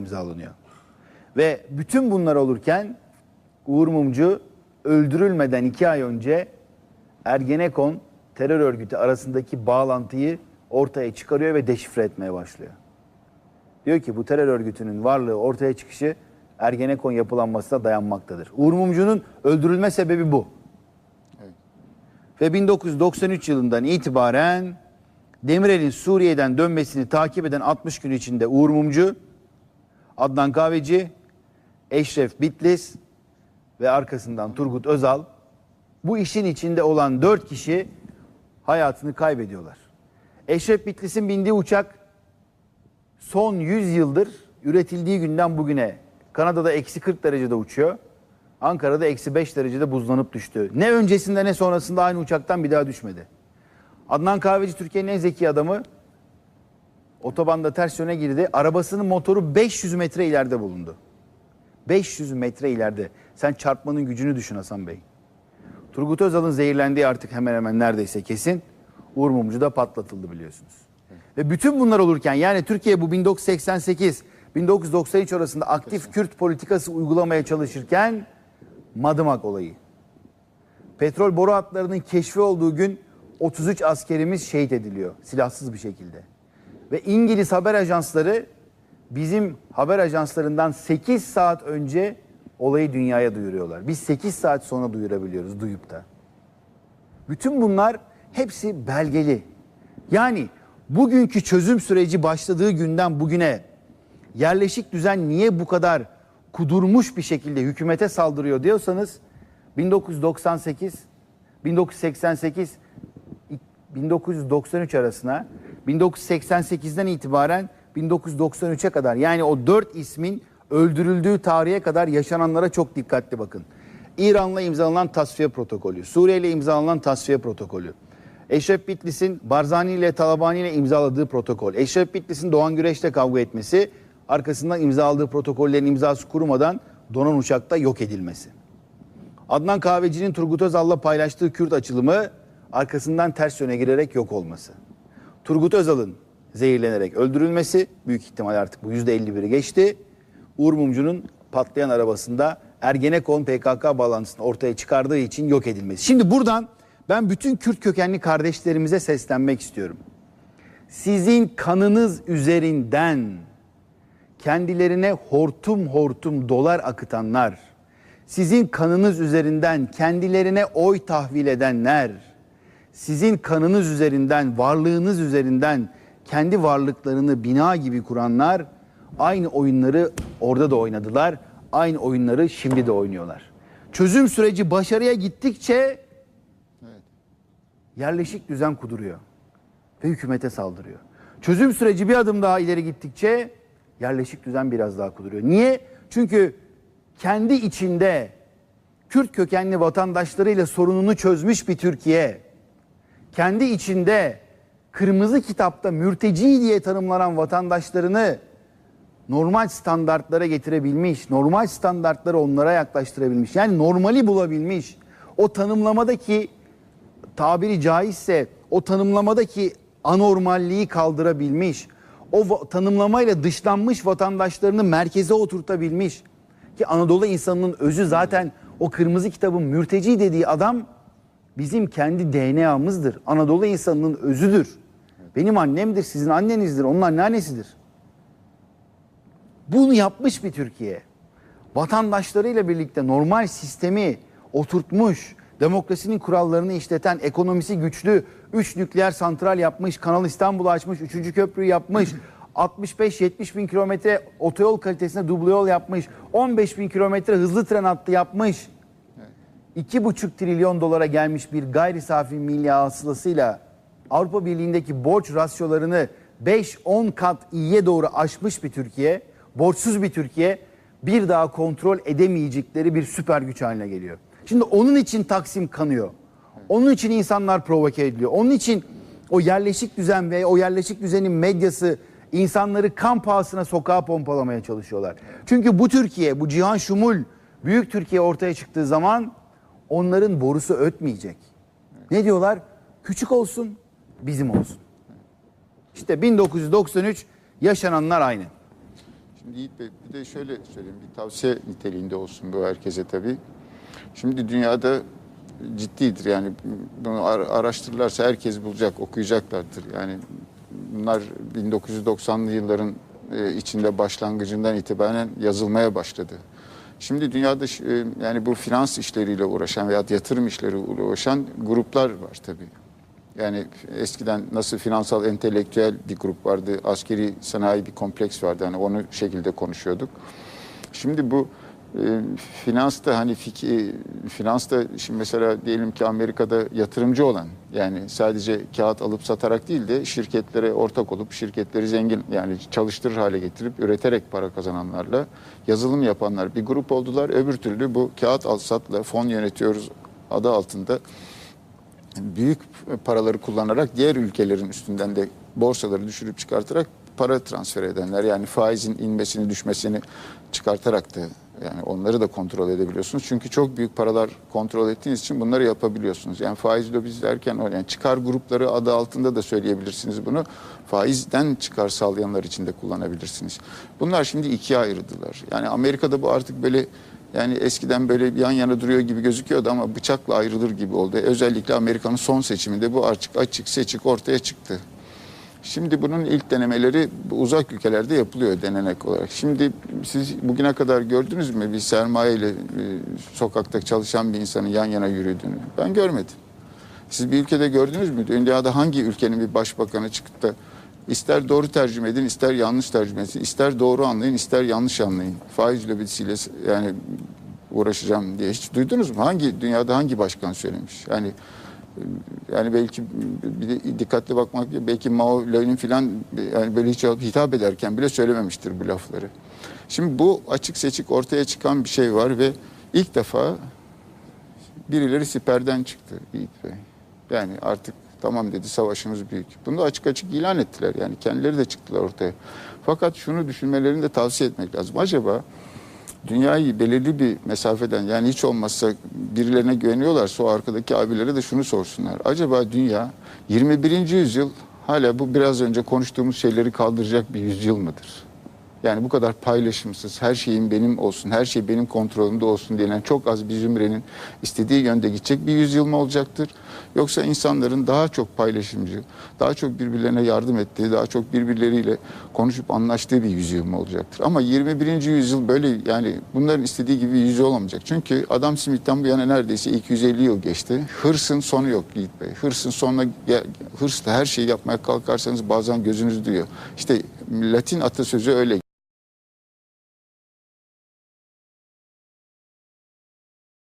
imzalanıyor. Ve bütün bunlar olurken Uğur Mumcu öldürülmeden iki ay önce Ergenekon terör örgütü arasındaki bağlantıyı ortaya çıkarıyor ve deşifre etmeye başlıyor. Diyor ki bu terör örgütünün varlığı ortaya çıkışı Ergenekon yapılanmasına dayanmaktadır. Uğur Mumcu'nun öldürülme sebebi bu. Ve 1993 yılından itibaren Demirel'in Suriye'den dönmesini takip eden 60 gün içinde Uğur Mumcu, Adnan Kahveci, Eşref Bitlis ve arkasından Turgut Özal bu işin içinde olan 4 kişi hayatını kaybediyorlar. Eşref Bitlis'in bindiği uçak son 100 yıldır üretildiği günden bugüne Kanada'da eksi 40 derecede uçuyor. Ankara'da eksi 5 derecede buzlanıp düştü. Ne öncesinde ne sonrasında aynı uçaktan bir daha düşmedi. Adnan Kahveci Türkiye'nin en zeki adamı. Otobanda ters yöne girdi. Arabasının motoru 500 metre ileride bulundu. 500 metre ileride. Sen çarpmanın gücünü düşün Hasan Bey. Turgut Özal'ın zehirlendiği artık hemen hemen neredeyse kesin. Uğur Mumcu da patlatıldı biliyorsunuz. Ve bütün bunlar olurken yani Türkiye bu 1988 1993 arasında aktif Kürt politikası uygulamaya çalışırken Madımak olayı. Petrol boru hatlarının keşfi olduğu gün 33 askerimiz şehit ediliyor silahsız bir şekilde. Ve İngiliz haber ajansları bizim haber ajanslarından 8 saat önce olayı dünyaya duyuruyorlar. Biz 8 saat sonra duyurabiliyoruz duyup da. Bütün bunlar hepsi belgeli. Yani bugünkü çözüm süreci başladığı günden bugüne yerleşik düzen niye bu kadar kudurmuş bir şekilde hükümete saldırıyor diyorsanız 1998, 1988, 1993 arasına 1988'den itibaren 1993'e kadar yani o dört ismin öldürüldüğü tarihe kadar yaşananlara çok dikkatli bakın. İran'la imzalanan tasfiye protokolü, Suriye ile imzalanan tasfiye protokolü, Eşref Bitlis'in Barzani ile Talabani ile imzaladığı protokol, Eşref Bitlis'in Doğan Güreş'le kavga etmesi, arkasından imzaladığı protokollerin imzası kurumadan donan uçakta yok edilmesi. Adnan Kahveci'nin Turgut Özal'la paylaştığı Kürt açılımı arkasından ters yöne girerek yok olması. Turgut Özal'ın zehirlenerek öldürülmesi büyük ihtimal artık bu %51'i geçti. Uğur Mumcu'nun patlayan arabasında Ergenekon PKK bağlantısını ortaya çıkardığı için yok edilmesi. Şimdi buradan ben bütün Kürt kökenli kardeşlerimize seslenmek istiyorum. Sizin kanınız üzerinden kendilerine hortum hortum dolar akıtanlar, sizin kanınız üzerinden kendilerine oy tahvil edenler, sizin kanınız üzerinden, varlığınız üzerinden kendi varlıklarını bina gibi kuranlar aynı oyunları orada da oynadılar. Aynı oyunları şimdi de oynuyorlar. Çözüm süreci başarıya gittikçe yerleşik düzen kuduruyor ve hükümete saldırıyor. Çözüm süreci bir adım daha ileri gittikçe yerleşik düzen biraz daha kuduruyor. Niye? Çünkü kendi içinde Kürt kökenli vatandaşlarıyla sorununu çözmüş bir Türkiye, kendi içinde kırmızı kitapta mürteci diye tanımlanan vatandaşlarını normal standartlara getirebilmiş, normal standartları onlara yaklaştırabilmiş. Yani normali bulabilmiş. O tanımlamadaki tabiri caizse o tanımlamadaki anormalliği kaldırabilmiş. O tanımlamayla dışlanmış vatandaşlarını merkeze oturtabilmiş. Ki Anadolu insanının özü zaten o kırmızı kitabın mürteci dediği adam bizim kendi DNA'mızdır. Anadolu insanının özüdür. Benim annemdir, sizin annenizdir, onun anneannesidir. Bunu yapmış bir Türkiye. Vatandaşlarıyla birlikte normal sistemi oturtmuş, demokrasinin kurallarını işleten, ekonomisi güçlü, 3 nükleer santral yapmış, Kanal İstanbul'u açmış, 3. köprüyü yapmış, 65-70 bin kilometre otoyol kalitesine duble yol yapmış, 15 bin kilometre hızlı tren hattı yapmış. 2,5 trilyon dolara gelmiş bir gayri safi milli hasılasıyla Avrupa Birliği'ndeki borç rasyolarını 5-10 kat iyiye doğru aşmış bir Türkiye, borçsuz bir Türkiye bir daha kontrol edemeyecekleri bir süper güç haline geliyor. Şimdi onun için Taksim kanıyor. Onun için insanlar provoke ediliyor. Onun için o yerleşik düzen ve o yerleşik düzenin medyası insanları kan pahasına sokağa pompalamaya çalışıyorlar. Çünkü bu Türkiye, bu cihan şumul büyük Türkiye ortaya çıktığı zaman onların borusu ötmeyecek. Ne diyorlar? Küçük olsun, bizim olsun. İşte 1993 yaşananlar aynı. Şimdi Yiğit Bey bir de şöyle söyleyeyim bir tavsiye niteliğinde olsun bu herkese tabii. Şimdi dünyada ciddidir yani bunu ar- araştırırlarsa herkes bulacak, okuyacaklardır. Yani bunlar 1990'lı yılların e, içinde başlangıcından itibaren yazılmaya başladı. Şimdi dünyada e, yani bu finans işleriyle uğraşan veya yatırım işleriyle uğraşan gruplar var tabii. Yani eskiden nasıl finansal entelektüel bir grup vardı, askeri sanayi bir kompleks vardı. Hani onu şekilde konuşuyorduk. Şimdi bu e, finansta hani fiki, finansta şimdi mesela diyelim ki Amerika'da yatırımcı olan yani sadece kağıt alıp satarak değil de şirketlere ortak olup şirketleri zengin yani çalıştırır hale getirip üreterek para kazananlarla yazılım yapanlar bir grup oldular. Öbür türlü bu kağıt al satla fon yönetiyoruz adı altında büyük paraları kullanarak diğer ülkelerin üstünden de borsaları düşürüp çıkartarak para transfer edenler yani faizin inmesini düşmesini çıkartarak da yani onları da kontrol edebiliyorsunuz. Çünkü çok büyük paralar kontrol ettiğiniz için bunları yapabiliyorsunuz. Yani faiz lobiz derken yani çıkar grupları adı altında da söyleyebilirsiniz bunu. Faizden çıkar sağlayanlar için de kullanabilirsiniz. Bunlar şimdi ikiye ayrıldılar. Yani Amerika'da bu artık böyle yani eskiden böyle yan yana duruyor gibi gözüküyordu ama bıçakla ayrılır gibi oldu. Özellikle Amerika'nın son seçiminde bu açık açık seçik ortaya çıktı. Şimdi bunun ilk denemeleri uzak ülkelerde yapılıyor denenek olarak. Şimdi siz bugüne kadar gördünüz mü bir sermaye ile e, sokakta çalışan bir insanın yan yana yürüdüğünü? Ben görmedim. Siz bir ülkede gördünüz mü? Dünyada hangi ülkenin bir başbakanı çıkıp da ister doğru tercüme edin, ister yanlış tercüme edin, ister doğru anlayın, ister yanlış anlayın. Faiz lobisiyle yani uğraşacağım diye hiç duydunuz mu? Hangi dünyada hangi başkan söylemiş? Yani yani belki bir dikkatli bakmak belki Mao Lenin filan yani böyle hiç hitap ederken bile söylememiştir bu lafları. Şimdi bu açık seçik ortaya çıkan bir şey var ve ilk defa birileri siperden çıktı Yiğit Bey. Yani artık tamam dedi savaşımız büyük. Bunu da açık açık ilan ettiler. Yani kendileri de çıktılar ortaya. Fakat şunu düşünmelerini de tavsiye etmek lazım. Acaba dünyayı belirli bir mesafeden yani hiç olmazsa birilerine güveniyorlarsa o arkadaki abilere de şunu sorsunlar. Acaba dünya 21. yüzyıl hala bu biraz önce konuştuğumuz şeyleri kaldıracak bir yüzyıl mıdır? Yani bu kadar paylaşımsız, her şeyin benim olsun, her şey benim kontrolümde olsun denilen çok az bir zümrenin istediği yönde gidecek bir yüzyıl mı olacaktır? Yoksa insanların daha çok paylaşımcı, daha çok birbirlerine yardım ettiği, daha çok birbirleriyle konuşup anlaştığı bir yüzyıl mı olacaktır? Ama 21. yüzyıl böyle yani bunların istediği gibi yüzyıl olamayacak. Çünkü Adam Smith'ten bu yana neredeyse 250 yıl geçti. Hırsın sonu yok Yiğit Bey. Hırsın sonuna, hırsla her şeyi yapmaya kalkarsanız bazen gözünüz duyuyor. İşte Latin atasözü öyle.